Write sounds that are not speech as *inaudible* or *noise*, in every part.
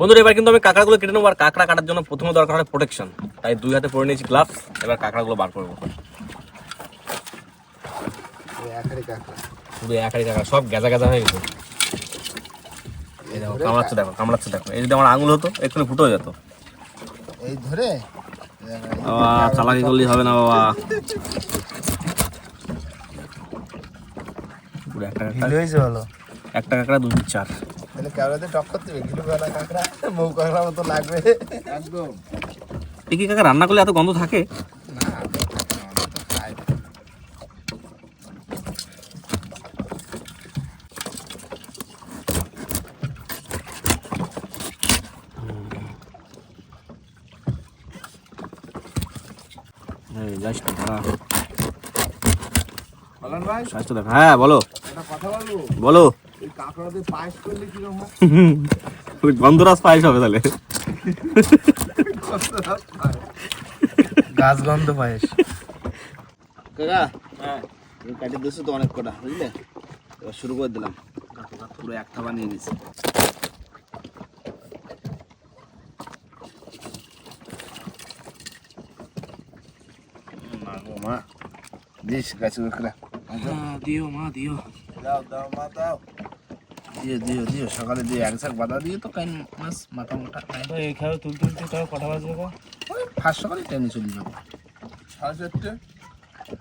বন্ধুরা এবার কিন্তু আমি কাঁকড়াগুলো কেটে নেব আর কাঁকড়া কাটার জন্য প্রথমে দরকার হয় প্রোটেকশন তাই দুই হাতে পরে নিয়েছি গ্লাভস এবার কাঁকড়াগুলো বার করব। একারে কাঁকড়া। শুধু একাই কাঁকড়া সব গেজা গেজা হয়ে গেছে। এই দেখো কামড়াচ্ছে দেখো কামড়াচ্ছে দেখো। এই যদি আমার আঙুল হতো এক্ষুনি ফুটো যেত। এই ধরে? বাবা চালাকি করলেই হবে না বাবা। একটা কাঁকড়া একটা কাঁকড়া দুই চার। তাহলে ক্যামেরাতে টক্কর দেবে কাঁকড়া মতো লাগবে। একদম। এই কাকা রান্না করলে এত গন্ধ থাকে? হ্যাঁ বলো। কথা বলব? বলো। *laughs* গন্ধরাজ পায়েস হবে তাহলে। গাছ গন্ধ পায়েস। কাকা হ্যাঁ কাটি দিয়েছ তো অনেক কটা বুঝলে? এবার শুরু করে দিলাম। পুরো একটা বানিয়ে নিয়েছি। মা দিস গাছ কাঁকড়া দিও মা দিও। দাও দাও মা দাও। দিও দিও দিও সকালে দিয়ে এক শাক বাদা দিয়ে তো কাইন মাছ মাথা মোটা এইখানে তুলতে তুলতে তাও কটা বাজবে গো ওই ফার্স্ট সকালে টাইমে চলে যাব। সাড়ে চারটে?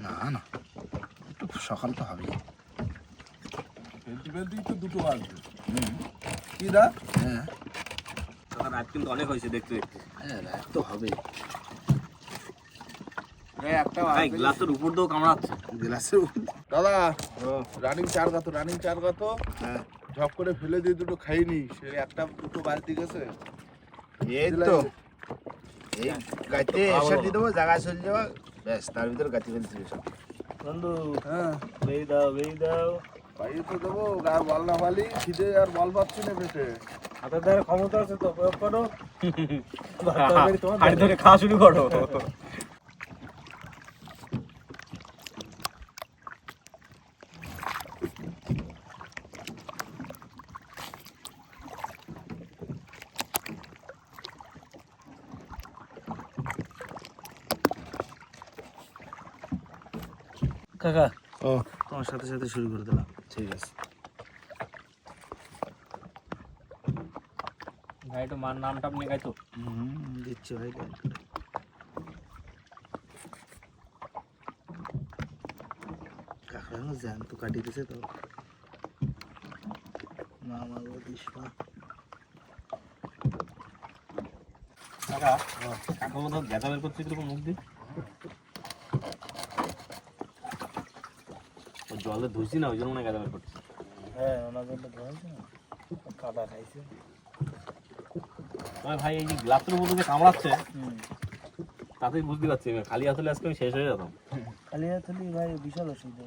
না না একটু সকাল তো হবেই। ফেলতে ফেলতেই তো দুটো বাজবে। কি দা? হ্যাঁ। রাত কিন্তু অনেক হয়েছে দেখতে দেখতে। হ্যাঁ রাত তো হবেই। একটা ভাই গ্লাসের উপর দিয়েও কামড়াচ্ছে। গ্লাসের দাদা রানিং চার গাতো রানিং চার গাতো হ্যাঁ। ঝপ করে ফেলে দিয়ে দুটো খাইনি সে একটা দুটো বালতি গেছে। এই তো। এই গাইতে এসে দিয়ে দেবো জায়গায় চলে যাব ব্যাস তার ভিতরে গাছি সব। বন্ধু হ্যাঁ। বেই দাও বেই দাও। পাইয়ে তো দেবো গায়ে বল না পালি খিদে আর বল পাচ্ছি না পেটে। হাতের ধারে ক্ষমতা আছে তো প্রয়োগ করো। *laughs* ধরে খাওয়া শুরু করো। *laughs* কাকা। ও। তোমার সাথে সাথে শুরু করে দিলাম। ঠিক আছে। ভাই একটু মার নামটা আপনি গাই তো হুম দিচ্ছি ভাই গাইড কাকড়া জ্যান্ত তো কাটি দিছে তো। মা মা গো দিস মা কাকা কাকা মতো গেঁদা বের করছে কীরকম মুখ দিয়ে জলে ধুইছি না ওই জন্য মনে গেঁদা বের করছে হ্যাঁ ওনার জন্য ধরেছে না। কাদা খাইছে। তবে ভাই এই যে গ্লাসের উপর যে কামড়াচ্ছে তাতেই বুঝতে পারছি খালি আসলে আজকে আমি শেষ হয়ে যেতাম। খালি হাতলি ভাই বিশাল অসুবিধা।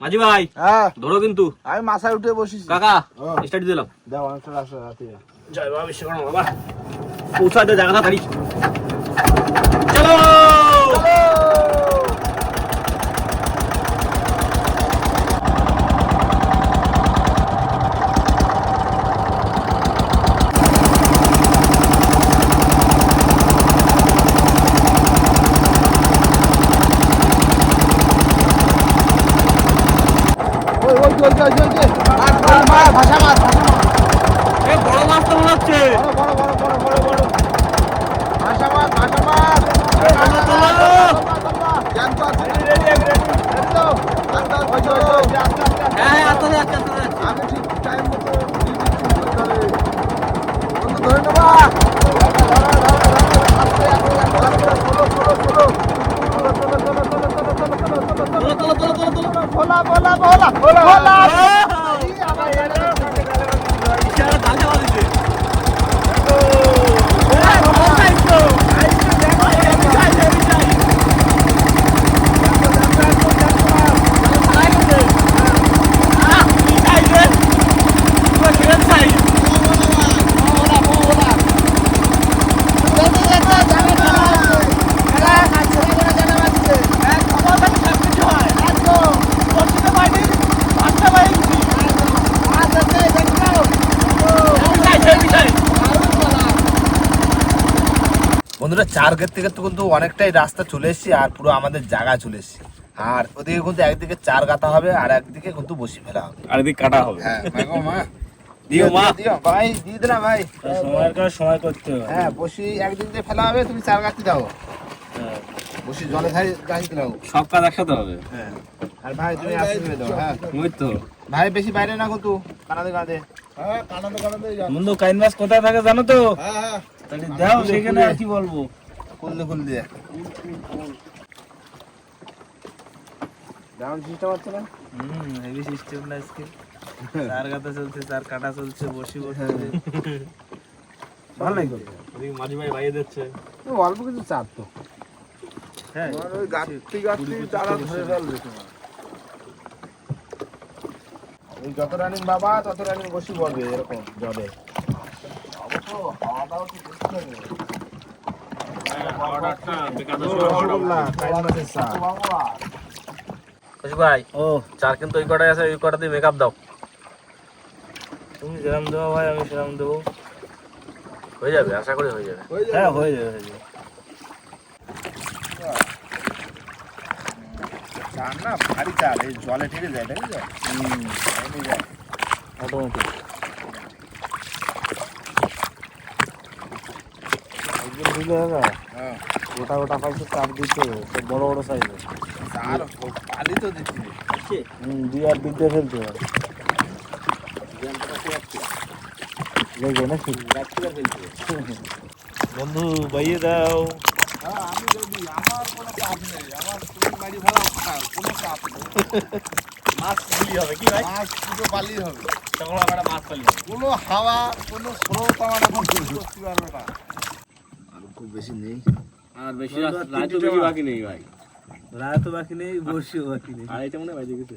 মাঝি ভাই হ্যাঁ। ধরো কিন্তু। আমি মাথায় উঠে বসেছি। কাকা স্টার্ট দিলাম। দাও অনেকটা রাস্তা রাতে জয় বাবা বিশ্বকর্মা বাবা পৌঁছা দে জায়গাটা তাড়ি চলো ওই ওই ওই ওই ওই ওই মাছ মাছ ভাষা মাছ ভাষা মাছ এ বড় মাছ তো মনে হচ্ছে বড় বড় বড় বড় বড় বড় ভাষা মাছ ভাষা মাছ তোলো, তোলো। জ্যান্ত আছে রেডি রেডি রেডি তো আস্তে আস্তে ওই ওই আস্তে আস্তে হ্যাঁ হ্যাঁ আস্তে আস্তে আস্তে আস্তে। আমি ঠিক টাইম মতো বন্ধু ধরে নেবা তোলো, তোলো, তোলো, তোলো, তোলো। ভোলা ভোলা ভোলা ভোলা ভোলা ইশারা ডাল চাপা দিছে। ভোলা বন্ধুরা চার গেট থেকে তো কিন্তু অনেকটাই রাস্তা চলে এসেছি আর পুরো আমাদের জায়গা চলে এসেছি। আর ওদিকে কিন্তু একদিকে চার গাতা হবে আর একদিকে কিন্তু বসি ফেলা হবে। আর এদিকে কাটা হবে। হ্যাঁ মা। দিও মা। দিও ভাই দিয়ে না ভাই। সময়ের কাজ সময় করতে হবে। হ্যাঁ বসি একদিন দিয়ে ফেলা হবে তুমি চার গাছি দাও। বসি জলে খাই গাছি দাও। সব কাজ একসাথে হবে? হ্যাঁ। আর ভাই তুমি আসতে দাও হ্যাঁ। ওই তো। ভাই বেশি বাইরে না কিন্তু কানাদে কানাদে। হ্যাঁ বন্ধু কাইন মাছ কোথায় থাকে জানো তো? হ্যাঁ হ্যাঁ। তাহলে দাও সেখানে আর কি বলব? খুললে খুল দিয়ে ডাউন সিস্টেম হচ্ছে না? হুম হেভি সিস্টেম না আজকে। চার গাতা চলছে চার কাটা চলছে বসি বসে। ভালো এদিকে মাঝি ভাই বাইরে দিচ্ছে অল্প কিছু চাপ তো। হ্যাঁ। ওই গাছটি গাছটি তারা ধরে ফেলবে তোমার। ওই যত রানিং বাবা তত রানিং বসি পড়বে এরকম জবে ভাই ও। চার কিন্তু ওই কটাই আছে ওই কটা দিয়ে মেকআপ দাও। তুমি যেরকম দেবো ভাই আমি সেরকম দেবো। হয়ে যাবে আশা করি হয়ে যাবে। হ্যাঁ হয়ে যাবে হয়ে যাবে। চার না ভারী চার এই জলে ঠেকে যায় তো এমনি অটোমেটিক হ্যাঁ। গোটা গোটা পাইছে চার দিতে সব বড় বড় সাইজের চার পালি তো দিচ্ছি হুম দিয়ে আর বিদ্যে ফেলতে হবে। লেগে নাকি? বন্ধু বাইয়ে দাও। হ্যাঁ আমি যদি আমার কোনো চাপ নেই। আমার তুমি বাড়ি ভাড়া কোনো চাপ নেই। মাছ গুলি হবে কি ভাই? মাছ পুরো বালি হবে। তখন আবার মাছ পালি কোনো হাওয়া কোনো স্রোত আমার এখন কিছু পারবে না আর খুব বেশি নেই। আর বেশি রাত বেশি বাকি নেই ভাই। রাত বাকি নেই বসিও বাকি নেই। আর এটা মনে বাজে গেছে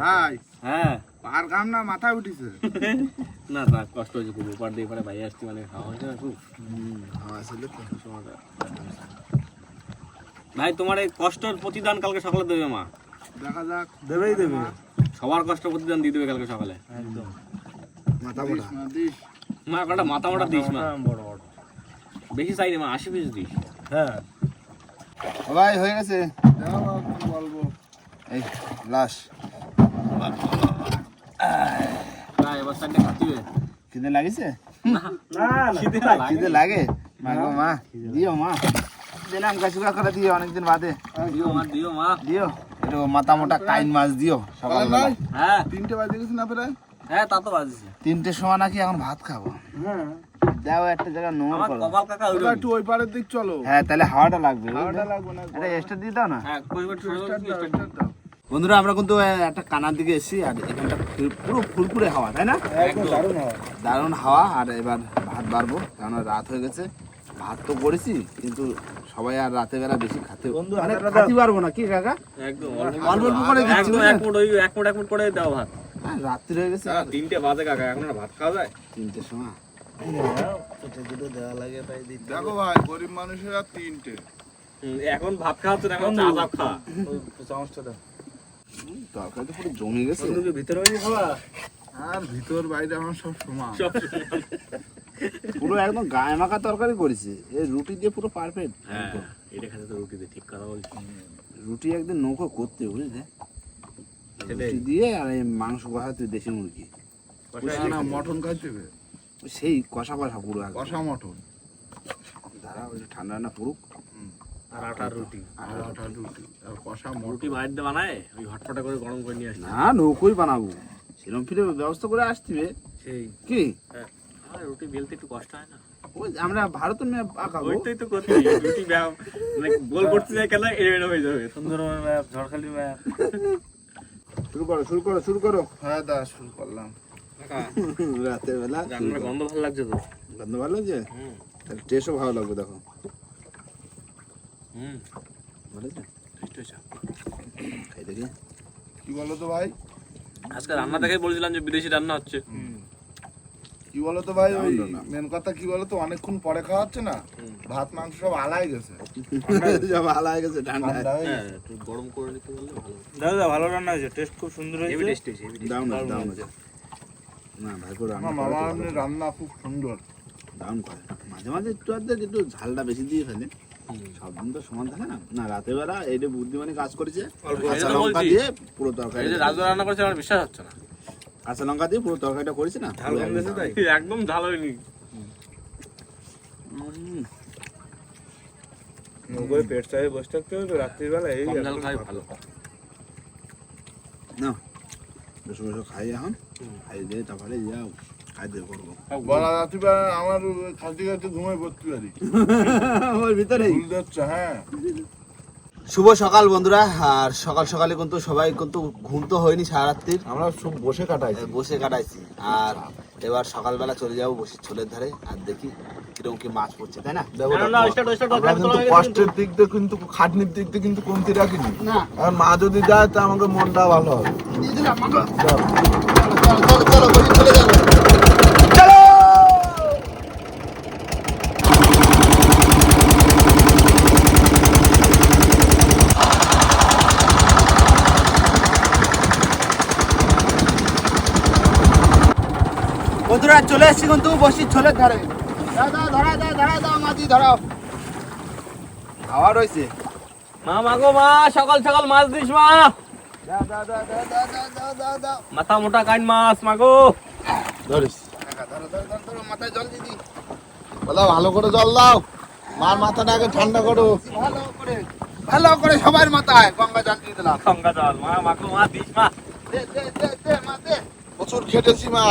ভাই হ্যাঁ। পার না মাথায় উঠিছে। না তা কষ্ট হয়েছে খুব। উপর দিয়ে পরে বাইরে আসছি মানে খাওয়া হয়েছে না খুব। হাওয়া ছিল তো। সময়টা। ভাই তোমার এই কষ্টর প্রতিদান কালকে সকালে দেবে মা। দেখা যাক। দেবেই দেবে। সবার কষ্ট প্রতিদান দিয়ে দেবে কালকে সকালে। একদম। মাথা মোটা। দিস মা কটা মাথা মোটা দিস মা। বড় বড়। বেশি চাই মা আশি পিস দিস। হ্যাঁ। ভাই হয়ে গেছে। বলব। এই লাশ। না এবার সাইডে খাতিবে খিদে লাগিছে? না না। খিদে লাগে? মাগো মা দিও মা। দিলাম কাশুকা করে দিও অনেকদিন বাদে। দিও মা দিও মা। দিও। একটু মাথা মোটা কাইন মাছ দিও সকালবেলা হ্যাঁ তিনটে বাজে গেছে না প্রায়? হ্যাঁ তা তো বাজছে। তিনটের সময় নাকি এখন ভাত খাব। হ্যাঁ। যাও একটা জায়গা নোংর করো। কপাল কাকা ওই একটু ওই পারের দিক চলো। হ্যাঁ তাহলে হাওয়াটা লাগবে হাওয়াটা লাগবে না এটা এক্সট্রা দিয়ে দাও না। হ্যাঁ কইবার স্টার্ট দাও বন্ধুরা আমরা কিন্তু একটা কানার দিকে এসেছি আর এখানটা পুরো ফুরফুরে হাওয়া তাই না? দারুণ হাওয়া। আর এবার ভাত বাড়বো কেননা রাত হয়ে গেছে। ভাত তো করেছি কিন্তু সবাই আর রাতে বেলা বেশি খাতে বন্ধু, মানে খাতে পারব না কি কাকা? একদম অল্প অল্প করে দিচ্ছি একদম এক মুঠ এক মুঠ এক মুঠ করে দাও ভাত। হ্যাঁ, রাত্রি হয়ে গেছে। আর তিনটে বাজে কাকা এখন আর ভাত খাওয়া যায়? তিনটের সময়। দেখো ভাই গরিব মানুষের আর তিনটে এখন ভাত খাওয়া হচ্ছে না এখন চা চাপ খা ওই দাও তরকারি তো পুরো জমে গেছে। ভিতরে খাওয়া আর ভিতর বাইরে আমার সব সমান। সব পুরো একদম গায়ে মাখা তরকারি করেছে। এই রুটি দিয়ে পুরো পারফেক্ট হ্যাঁ এটা খেতে তো রুটি দিয়ে ঠিক কথা বলছি। রুটি একদিন নৌকো করতে বুঝলে? রুটি দিয়ে আর এই মাংস কষাতে দেশি মুরগি। না না মটন খাইতে সেই কষা কষা পুরো। কষা মটন। দাঁড়া ওই ঠান্ডা না পুরুক আর আটার রুটি। আর আটা রুটি। আর কষা রুটি বাড়িতে বানায়? ওই হটপটা করে গরম করে নিয়ে আসি না নৌকোই বানাবো। সেরকম ফিরে ব্যবস্থা করে আসতিবে সেই। কি? হ্যাঁ। রুটি বেলতে একটু কষ্ট হয় না? আমরা ভারতের মেয়ে পাকাবো ওইটাই তো করতে রুটি ব্যায়াম মানে গোল করতে যায় কেন এড়ে এড়ে হয়ে যাবে। সুন্দরবন ম্যাপ ঝড়খালি ম্যাপ শুরু করো শুরু করো শুরু করো। হ্যাঁ দা শুরু করলাম। রাতের বেলা শুরু রান্নার করো। গন্ধ ভালো লাগছে তো? গন্ধ ভালো লাগছে? হুম। তাহলে টেস্টও ভালো লাগবে দেখো। হুম। ভালো লাগছে টেস্ট হয়েছে। খাই দেখি। কি বলো তো ভাই? আজকে রান্না দেখে বলছিলাম যে বিদেশি রান্না হচ্ছে। কি বলো তো ভাই ওই মেন কথা কি বলো তো অনেকক্ষণ পরে খাওয়া হচ্ছে না ভাত মাংস সব আলাই গেছে। *laughs* যা ভালো হয়ে গেছে ঠান্ডা হ্যাঁ। একটু গরম করে নিতে পারলে ভালো দাদা ভালো রান্না হয়েছে টেস্ট খুব সুন্দর হেভি হয়েছে টেস্ট হয়েছে হেভি দাও না দাও না না ভাই করে আমার মামা রান্না খুব সুন্দর। দারুণ করে। মাঝে মাঝে একটু আধটু একটু ঝালটা বেশি দিয়ে ফেলে। সব দিন তো সমান থাকে না। না রাতের বেলা এই যে বুদ্ধিমানি কাজ করেছে কাঁচা লঙ্কা দিয়ে পুরো তরকারি রাজু রান্না করেছে আমার বিশ্বাস হচ্ছে না। কাঁচা লঙ্কা দিয়ে পুরো তরকারিটা করেছে না? ঝাল কম দিয়েছে তাই? *laughs* একদম ঝাল হয়নি। নৌকোয় পেট চাই বসে থাকতে হবে তো রাত্রিবেলা এই ঝাল খাই ভালো। না বসে বসে খাই এখন। খাই দিয়ে তারপরে যাও খাই দিয়ে করব। গলা রাত্রিবেলা আমার খাতে খাতে ঘুমাই পড়তে পারি ভিতরেই। ভুল হ্যাঁ। শুভ সকাল বন্ধুরা আর সকাল সকালে কিন্তু সবাই কিন্তু ঘুম তো হয়নি সারা রাত্রির আমরা সব বসে কাটাই বসে কাটাইছি আর এবার সকালবেলা চলে যাব বসে ছোলের ধারে আর দেখি কীরকম কি মাছ পড়ছে তাই না আমরা কিন্তু কষ্টের দিক দিয়ে কিন্তু খাটনির দিক দিয়ে কিন্তু কমতি রাখিনি না আর মা যদি যায় তা আমাকে মনটা ভালো হবে। চলো চলো চলো চলে যাব বন্ধুরা চলে এসছি কিন্তু বসি ছোলের ধারে রয়েছে মা মাগো মা সকাল সকাল মাছ দিস মা মাথা মোটা কাইন মাছ মাগো ধরিস মাথায় জল দিদি বলো ভালো করে জল দাও মার মাথা আগে ঠান্ডা করো ভালো করে ভালো করে সবার মাথায় গঙ্গা জল দিয়ে দিলাম গঙ্গা জল মা মাগো মা দিস মা মা প্রচুর খেটেছি মা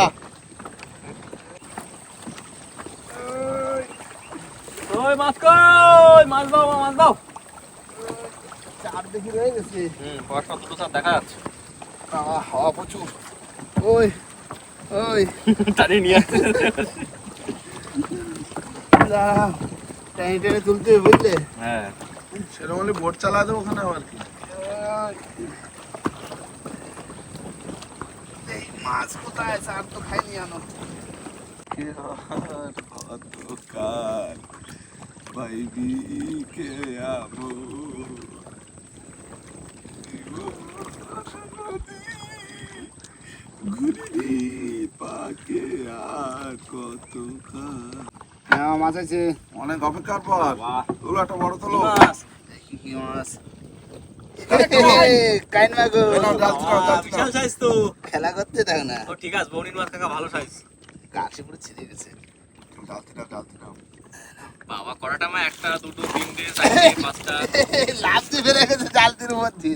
ওই মাছ কই? মাছ দাও মাছ দাও। চার দেখি রয়ে গেছে। হুম পয়সা দুটো সব দেখা যাচ্ছে। বাবা, হাওয়া প্রচুর। ওই ওই। *laughs* টানি নিয়ে। টেনে টেনে তুলতে হবে, বুঝলে? হ্যাঁ। সেরকম হলে বোট চালা দেবো ওখানে আবার কি? এই মাছ কোথায় স্যার তো খাইনি আনো অন্ধকার পাইবি কে আবো? ঘুরি পাকে আর কত খা হ্যাঁ মাছ আছে। অনেক অপেক্ষার পর। তোলো একটা বড় তোলো। মাছ? কি মাছ। খেলা করতে থাক না। ঠিক আছে বৌনির মাছ কাকা ভালো সাইজ কাশিপুরে ছিঁড়ে গেছে। বাবা করাটা মা একটা দুটো তিনটে চারটে পাঁচটা। *laughs* লাভ দিয়ে ফেলে গেছে জালতির মধ্যে।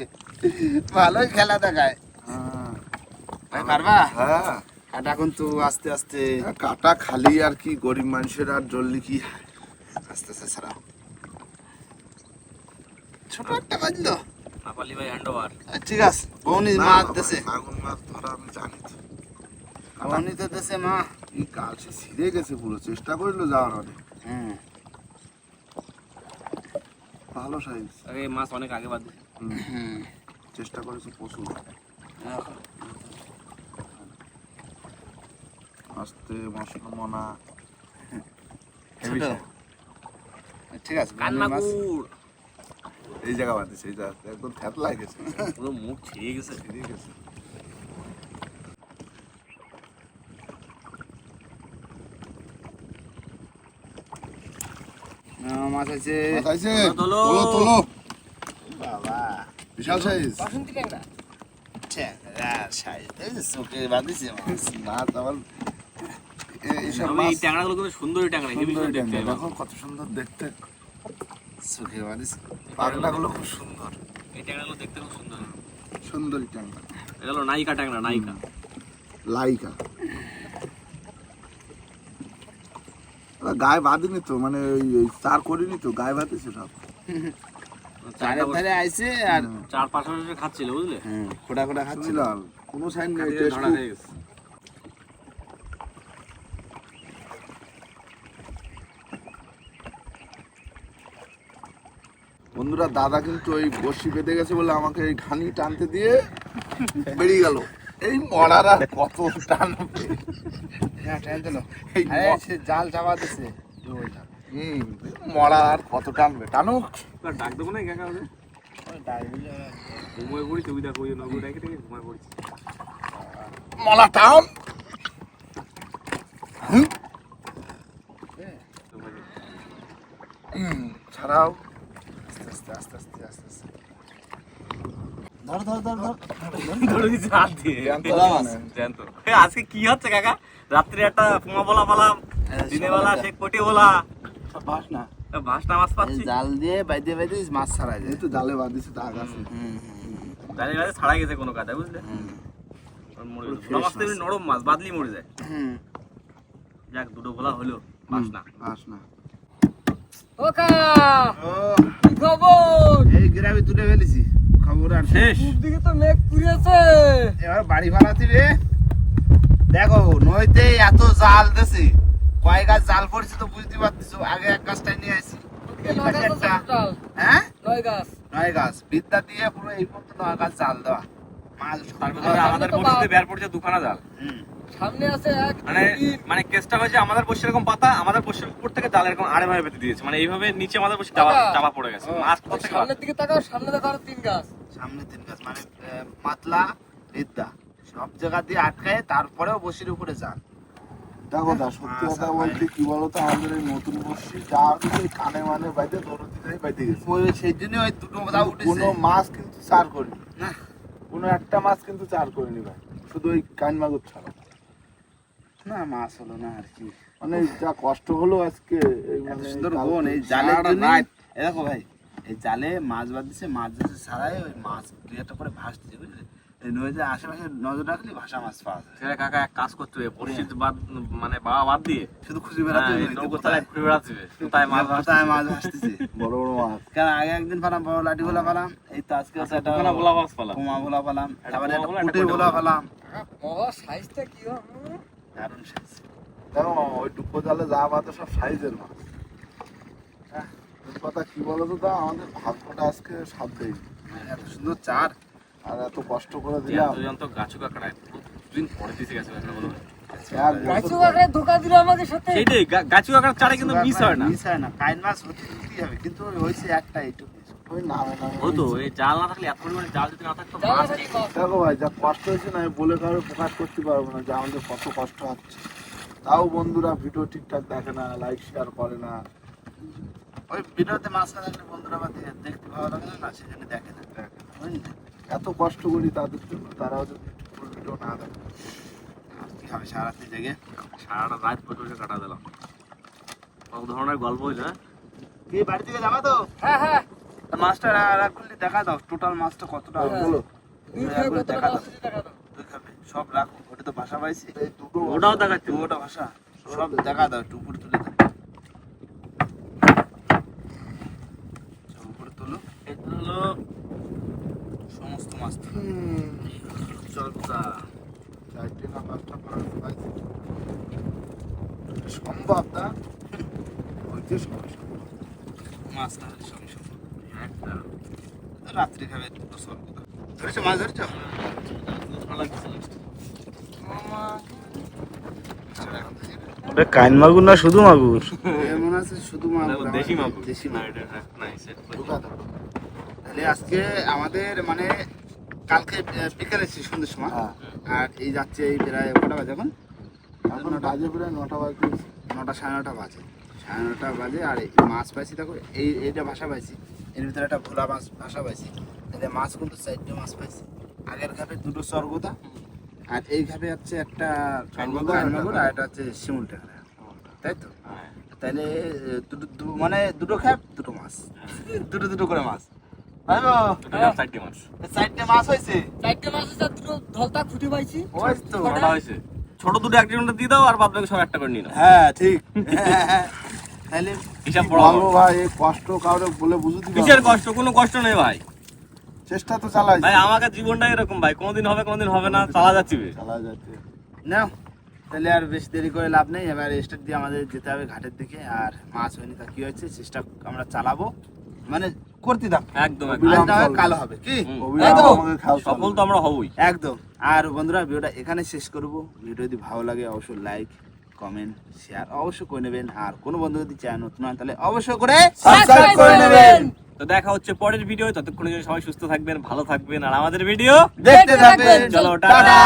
ভালোই খেলা দেখায়। হ্যাঁ। পারবা? হ্যাঁ। কাটা কিন্তু আস্তে আস্তে। কাটা খালি আর কি গরিব মানুষের আর জললি কি আস্তে আস্তে ছাড়াও। ছোট একটা বাজলো। পাপালি ভাই হ্যান্ড ওভার ঠিক আছে। বৌনি মাছ দেশে। আগুন মাছ ধরা আমি জানি তো। বৌনি তো দেশে মা। এই কাল সে ছিঁড়ে গেছে পুরো চেষ্টা করল যাওয়ার অনেক। হুম ভালো সাইজ আরে মাছ অনেক আগে বাদ চেষ্টা করেছে প্রচুর। আস্তে মশলা মনা। ঠিক আছে মাছ। এই জায়গা বাঁধিছে এই জায়গা একদম খেত লাগেছে পুরো মুখ ছিঁড়ে গেছে। ছিঁড়ে গেছে হ্যাঁ, মাছ আছে। তোলো, তোলো। তোলো বাবা। বিশাল সাইজ ট্যাংরা সাইজ এই যে চোখে বাঁধিছে মাছ। মাছ আবার এ- এইসব তবে এই ট্যাংরাগুলো কিন্তু সুন্দরই ট্যাংরা ট্যাংরা, দেখো কত সুন্দর দেখতে। চোখে বাঁধিছে। পাগলাগুলো খুব সুন্দর। এই ট্যাংরাগুলো দেখতে খুব সুন্দর। সুন্দরী ট্যাংরা। এটা হলো নায়িকা ট্যাংরা নায়িকা লাইকা। গায়ে বাঁধেনি তো মানে ওই ওই চার করিনি তো গায়ে বাঁধেছে সব চারের ধারে আইছে আর চার খাচ্ছিল বুঝলে? খোটা খোটা খাচ্ছিল। কোনো সাইন নেই টেস্ট ধরা হয়ে গেছে। বন্ধুরা দাদা কিন্তু ওই বসি বেঁধে গেছে বলে আমাকে এই ঘানি টানতে দিয়ে বেরিয়ে গেল। এই মরার আর কত টানবে? টেন জাল চাপা হুম মরা আর কত টানবে টানুক ডাক দেবো না কাকা ওদের ঘুমিয়ে পড়ি নগর ডাকে থেকে ঘুমিয়ে পড়ছি মলা টান ছাড়াও আস্তে আস্তে আস্তে আস্তে আস্তে আস্তে ধর দিচ্ছে রাত্রে একটা পোমা বলা পালাম দিনে বেলা সে কোটি বলা বাস না? মাছ পাচ্ছি। জাল দিয়ে বাইদে বাইদে মাছ ছাড়া যায়। তো জালে বাঁধিছে দাগ আছে জানি বাজে ছাড়া গেছে কোনো কাজে বুঝলে? মাছ তো নরম মাছ বাদলি মরে যায়। হুম। যাক দুটো ভোলা হলো মাছ না। বাস না। ওকা! ও। কি খবর! এই গ্রামে তুলে ফেলেছি। খবর আর শেষ। দিকে তো মেঘ পুড়িয়েছে। এবার বাড়ি ভাড়া দিবে। দেখো নইতে এত জাল দেছে। কয় গাছ জাল পড়ছে তো বুঝতে পারতেছো আগে এক গাছটা নিয়ে আসি হ্যাঁ? নয় গাছ। নয় গাছ। বিদ্যা দিয়ে পুরো এই পর্যন্ত নয় গাছ জাল দেওয়া। মাছ আমাদের বসিতে বের পড়ছে দুখানা জাল। হুম। সামনে আছে এক মানে মানে কেসটা হয়েছে আমাদের বসে এরকম পাতা আমাদের বসে উপর থেকে জাল এরকম আড়ে ভাবে পেতে দিয়েছে। মানে এইভাবে নিচে আমাদের বসে চাপা পড়ে গেছে। মাছ সামনের দিকে তাকাও সামনে দেখো আরও তিন গাছ। সামনে তিন গাছ মানে পাতলা বিদ্যা। সব জায়গা দিয়ে আটকায় তারপরেও বসির উপরে যান। দেখো দা সত্যি কথা বলতে কি বলতো আমাদের এই নতুন বর্ষি যা আছে কানে মানে বাইতে ধরো বাইতে গেছে। ওই সেই জন্য ওই দুটো দাও উঠেছে। কোনো মাছ কিন্তু চার করিনি। কোনো একটা মাছ কিন্তু চার করিনি ভাই। শুধু ওই কান মাগুর ছাড়া। না মাছ হলো না আর কি। মানে যা কষ্ট হলো আজকে মানে সুন্দর বোন এই জালের জন্য দেখো ভাই এই জালে মাছ বাদ দিচ্ছে মাছ দিচ্ছে ছাড়াই ওই মাছ দুই একটা করে ভাসছে বুঝলে? নদীতে আশেপাশে নজর রাখলে ভাষা মাছ পাওয়া যায়। সেটা কাকা এক কাজ করতে হবে পরিচিত বাদ মানে বাবা বাদ দিয়ে। শুধু খুঁজে বেড়াতে হ্যাঁ, কোথায়? ঘুরে বেড়াতে কোথায় মাছ কোথায় মাছ ভাসতেছে বড় বড় মাছ। কেন আগে একদিন পেলাম বড় লাঠি ভোলা পেলাম এই তো আজকে দুখানা ভোলা মাছ পেলাম। কুমা ভোলা পেলাম তারপরে একটা পুঁটি ভোলা। পেলাম। মহা সাইজটা কি দারুণ সাইজ দেখো ওই ডুবো জালে যা বাদে সব সাইজের মাছ। হ্যাঁ, কথা কি বলতো তা? আমাদের ভাগ্যটা আজকে সাথ দেয়নি এত সুন্দর চার। আর এত কষ্ট করে দিলাম। এতজন তো গাছু কাকড়ায়। দিন পরে দিতে গেছে বলো। গাছু পরে। ধোকা দিল আমাদের সাথে। সেইটাই গাছু কাকড়ার চারে কিন্তু মিস হয় না। মিস হয় না। কাইন মাছ হতে দিতেই হবে কিন্তু ওই হয়েছে একটা এইটুকু। ওই নামে নামে হতো এই জাল না থাকলে এত পরিমাণে জাল যদি না থাকতো মাছ দেখো ভাই যা কষ্ট হয়েছে না আমি বলে কারও প্রকাশ করতে পারব না যে আমাদের কত কষ্ট হচ্ছে। তাও বন্ধুরা ভিডিও ঠিকঠাক দেখে না লাইক শেয়ার করে না। ওই ভিডিওতে মাছ না থাকলে বন্ধুরা দেখতে ভালো লাগে না, না সেজন্য দেখে না। বুঝলি এত কষ্ট করি তাদের জন্য তারাও যদি না দেখে আর কি হবে সারাতে জেগে সারাটা রাত বসে কাটা দিলাম। কত ধরনের গল্প হয়েছে হ্যাঁ? কি বাড়ি থেকে যাবা তো? হ্যাঁ হ্যাঁ। মাছটা করলে দেখা দাও টোটাল মাছটা কতটা হ্যাঁ। বলো। টাকা দাও। সব রাখো ওটা তো ভাষা পাইছি। ওটাও দেখাচ্ছে। ওটা ভাষা। সব দেখা দাও একটু উপরে তুলে দাও। উপরে তুলো। এটা হলো হুম, চলতা চারটে না পাঁচটা পাইছি সম্ভব না? হইতে সমস্যা মাছ না হলে সবই সম্ভব একটা। রাত্রি খাবে দুটো সব ধরেছো মাছ ধরেছো? ওটা কাইন মাগুর না শুধু মাগুর? এমন আছে শুধু মাগুর দেশি মাগুর। দেশি মাগুর আজকে আমাদের মানে কালকে বিকেলে ছিল সন্ধ্যের সময়। হ্যাঁ। আর এই যাচ্ছে এই প্রায় কটা বাজে এখন। এখন বাজে প্রায় নটা বাজে। নটা সাড়ে নটা বাজে। সাড়ে নটা বাজে আর এই মাছ পাইছি দেখো এই এইটা ভাষা পাইছি। এর ভিতরে একটা ভোলা মাছ ভাষা পাইছি। তাহলে মাছ কিন্তু চারটে মাছ পাইছি। আগের ঘাপে দুটো স্বর্গদা। আর এই ঘাপে হচ্ছে একটা আর একটা হচ্ছে শিমুল টাকা। তাই তো? হ্যাঁ। তাহলে দুটো মানে দুটো খ্যাপ দুটো মাছ। দুটো দুটো করে মাছ। দুটো গাছ, চারটে মাছ। চারটে মাছ হয়েছে। চারটে মাছ আছে দুটো ধলতা খুঁটি পাইছি। ওই তো। ছটা। হয়েছে। ছোট দুটো এক ডিমটা দিয়ে দাও আর বাদ বাকি সব একটা করে নাও। হ্যাঁ ঠিক। *laughs* তাহলে হিসাব বড় বলব ভাই এই কষ্ট কাউরে বলে বুঝতে কিসের কষ্ট? কোনো কষ্ট নেই ভাই। চেষ্টা তো চালাই। ভাই আমাকে জীবনটা এরকম ভাই। কোনোদিন হবে কোনোদিন হবে না। চালা যাচ্ছি বে। চালা যাচ্ছে। নাও তাহলে আর বেশি দেরি করে লাভ নেই। এবার স্টার্ট দিয়ে আমাদের যেতে হবে ঘাটের দিকে। আর মাছ হয়নি তা কি হয়েছে? চেষ্টা আমরা চালাবো। মানে করতে থাকব একদম। কালো হবে কি? সফল তো আমরা হবই। একদম। আর বন্ধুরা ভিডিওটা এখানে শেষ করব। ভিডিও যদি ভালো লাগে অবশ্যই লাইক কমেন্ট শেয়ার অবশ্যই করে নেবেন। আর কোনো বন্ধু যদি চ্যানেল নতুন হয় তাহলে অবশ্যই করে সাবস্ক্রাইব করে নেবেন। তো দেখা হচ্ছে পরের ভিডিও ততক্ষণে সবাই সুস্থ থাকবেন ভালো থাকবেন। আর আমাদের ভিডিও দেখতে থাকবেন। চলো, টাটা।